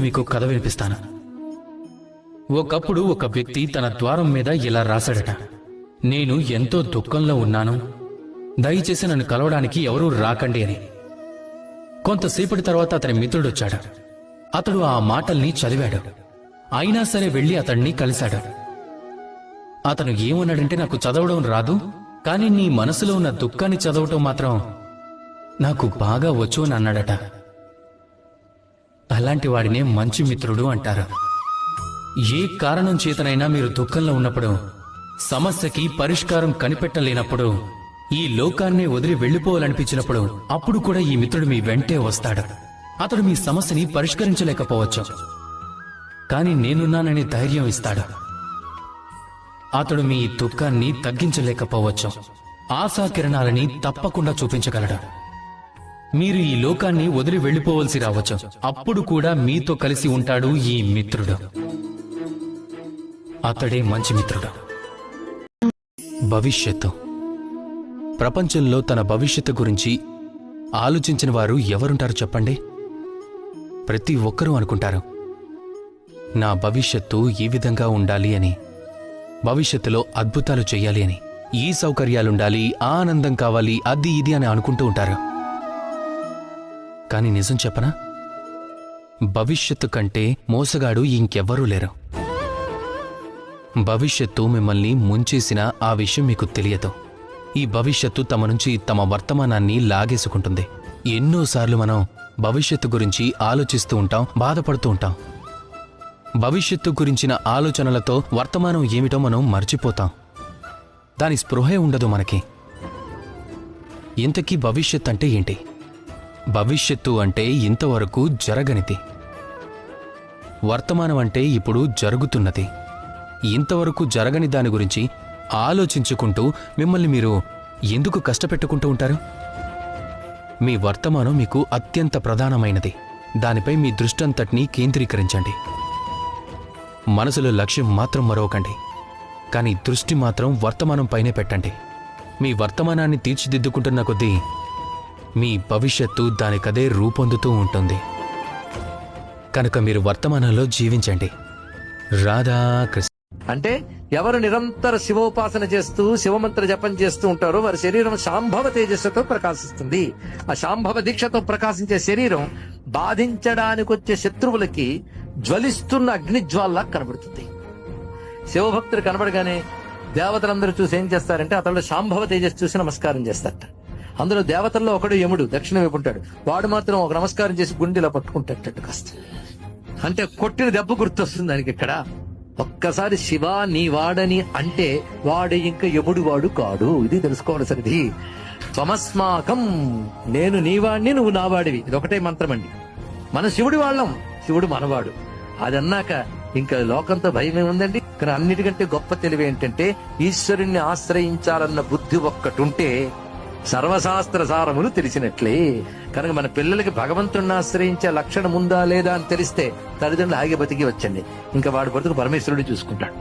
మీకు కథ వినిపిస్తాను. ఒకప్పుడు ఒక వ్యక్తి తన ద్వారం మీద ఇలా రాశాడట. నేను ఎంతో దుఃఖంలో ఉన్నాను. దయచేసి నన్ను కలవడానికి ఎవరూ రాకండి అని. కొంతసేపటి తర్వాత అతని మిత్రుడు వచ్చాడు అతడు ఆ మాటల్ని చదివాడు. అయినా సరే వెళ్ళి అతన్ని కలిశాడు. అతను ఏమన్నాడంటే నాకు చదవడం రాదు కానీ నీ మనసులో ఉన్న దుఃఖాన్ని చదవటం మాత్రం నాకు బాగా వచ్చు అని అన్నాడట. అలాంటి వాడినే మంచి మిత్రుడు అంటారు. ఏ కారణం చేతనైనా మీరు దుఃఖంలో ఉన్నప్పుడు సమస్యకి పరిష్కారం కనిపెట్టలేనప్పుడు ఈ లోకాన్నే వదిలి వెళ్ళిపోవాలనిపించినప్పుడు అప్పుడు కూడా ఈ మిత్రుడు మీ వెంటే వస్తాడు. అతడు మీ సమస్యని పరిష్కరించలేకపోవచ్చు. కానీ నేనున్నాననే ధైర్యం ఇస్తాడు. అతడు మీ దుఃఖాన్ని తగ్గించలేకపోవచ్చు. ఆశాకిరణాలని తప్పకుండా చూపించగలడు. మీరు ఈ లోకాన్ని వదిలి వెళ్ళిపోవలసి రావచ్చు. అప్పుడు కూడా మీతో కలిసి ఉంటాడు ఈ మిత్రుడు. అతడే మంచి మిత్రుడు. భవిష్యత్తు. ప్రపంచంలో తన భవిష్యత్తు గురించి ఆలోచించిన వారు ఎవరుంటారు చెప్పండి? ప్రతి ఒక్కరూ అనుకుంటారు. నా భవిష్యత్తు ఈ విధంగా ఉండాలి అని. భవిష్యత్తులో అద్భుతాలు చేయాలి అని. ఈ సౌకర్యాలుండాలి ఆనందం కావాలి అది ఇది అని అనుకుంటూ ఉంటారు. కానీ నిజం చెప్పనా? భవిష్యత్తు కంటే మోసగాడు ఇంకెవ్వరూ లేరు. భవిష్యత్తు మిమ్మల్ని ముంచేసిన ఆ విషయం మీకు తెలియదు. ఈ భవిష్యత్తు తమ నుంచి తమ వర్తమానాన్ని లాగేసుకుంటుంది. ఎన్నోసార్లు మనం భవిష్యత్తు గురించి ఆలోచిస్తూ ఉంటాం బాధపడుతూ ఉంటాం. భవిష్యత్తు గురించిన ఆలోచనలతో వర్తమానం ఏమిటో మనం మర్చిపోతాం. దాని స్పృహే ఉండదు మనకి. ఇంతకీ భవిష్యత్ అంటే ఏంటి? భవిష్యత్తు అంటే ఇంతవరకు జరగనిది. వర్తమానం అంటే ఇప్పుడు జరుగుతున్నది. ఇంతవరకు జరగని దాని గురించి ఆలోచించుకుంటూ మిమ్మల్ని మీరు ఎందుకు కష్టపెట్టుకుంటూ ఉంటారు? మీ వర్తమానం మీకు అత్యంత ప్రధానమైనది. దానిపై మీ దృష్టంతటినీ కేంద్రీకరించండి. మనసులో లక్ష్యం మాత్రం మరవకండి కానీ దృష్టి మాత్రం వర్తమానం పైనే పెట్టండి. మీ వర్తమానాన్ని తీర్చిదిద్దుకుంటున్న కొద్దీ మీ భవిష్యత్తు దానికదే రూపొందుతూ ఉంటుంది. కనుక మీరు వర్తమానంలో జీవించండి. రాధా కృష్ణ. అంటే ఎవరు నిరంతర శివోపాసన చేస్తూ శివమంత్ర జపం చేస్తూ ఉంటారో వారి శరీరం శాంభవ తేజస్సుతో ప్రకాశిస్తుంది. ఆ శాంభవ దీక్షతో ప్రకాశించే శరీరం బాధించడానికి వచ్చే శత్రువులకి జ్వలిస్తున్న అగ్నిజ్వాల్లా కనబడుతుంది. శివభక్తుడు కనబడగానే దేవతలందరూ చూసి ఏం చేస్తారంటే అతడు శాంభవ తేజస్సు చూసి నమస్కారం చేస్తారట. అందులో దేవతల్లో ఒకడు యముడు దక్షిణం వైపు ఉంటాడు. వాడు మాత్రం ఒక నమస్కారం చేసి గుండెలో పట్టుకుంటాడు కాస్త. అంటే కొట్టిన దెబ్బ గుర్తొస్తుంది దానికి ఇక్కడ. ఒక్కసారి శివ నీ వాడని అంటే వాడు ఇంకా యముడు వాడు కాడు. ఇది తెలుసుకోవాల్సినది త్వమస్మాకం నేను నీవాడిని నువ్వు నావాడివి ఇది ఒకటే మంత్రం అండి. మన శివుడి వాళ్ళం శివుడు మనవాడు. అది అన్నాక ఇంకా లోకంతో భయం ఉందండి. కానీ అన్నిటికంటే గొప్ప తెలివి ఏంటంటే ఈశ్వరుణ్ణి ఆశ్రయించాలన్న బుద్ధి ఒక్కటుంటే సర్వశాస్త్ర సారములు తెలిసినట్లే. కనుక మన పిల్లలకి భగవంతుణ్ణి ఆశ్రయించే లక్షణం ఉందా లేదా అని తెలిస్తే తల్లిదండ్రులు ఆగి బతికి వచ్చండి. ఇంకా వాడి బతుకు పరమేశ్వరుడు చూసుకుంటాడు.